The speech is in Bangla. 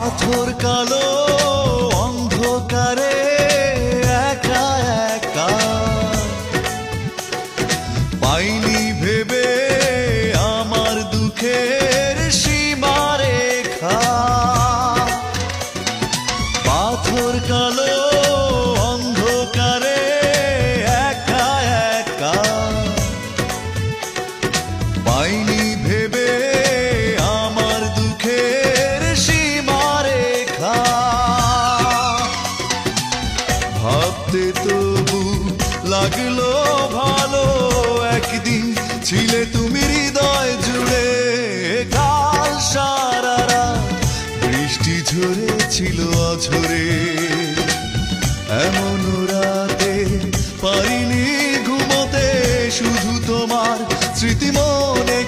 পাথর কালো, অন্ধকারে একা একা। পাইনি ভেবে আমার দুঃখের সীমারেখা। পাথর কালো, অন্ধকারে একা একা। পাইনি ভাবতে তবু লাগল ভালো একদিন। ছিলে তুমি হৃদয় জুড়ে কাল সারা রাত। বৃষ্টি ঝরেছিল অঝরে। এমন রাতে পারিনি ঘুমোতে, শুধু তোমার স্মৃতি মনে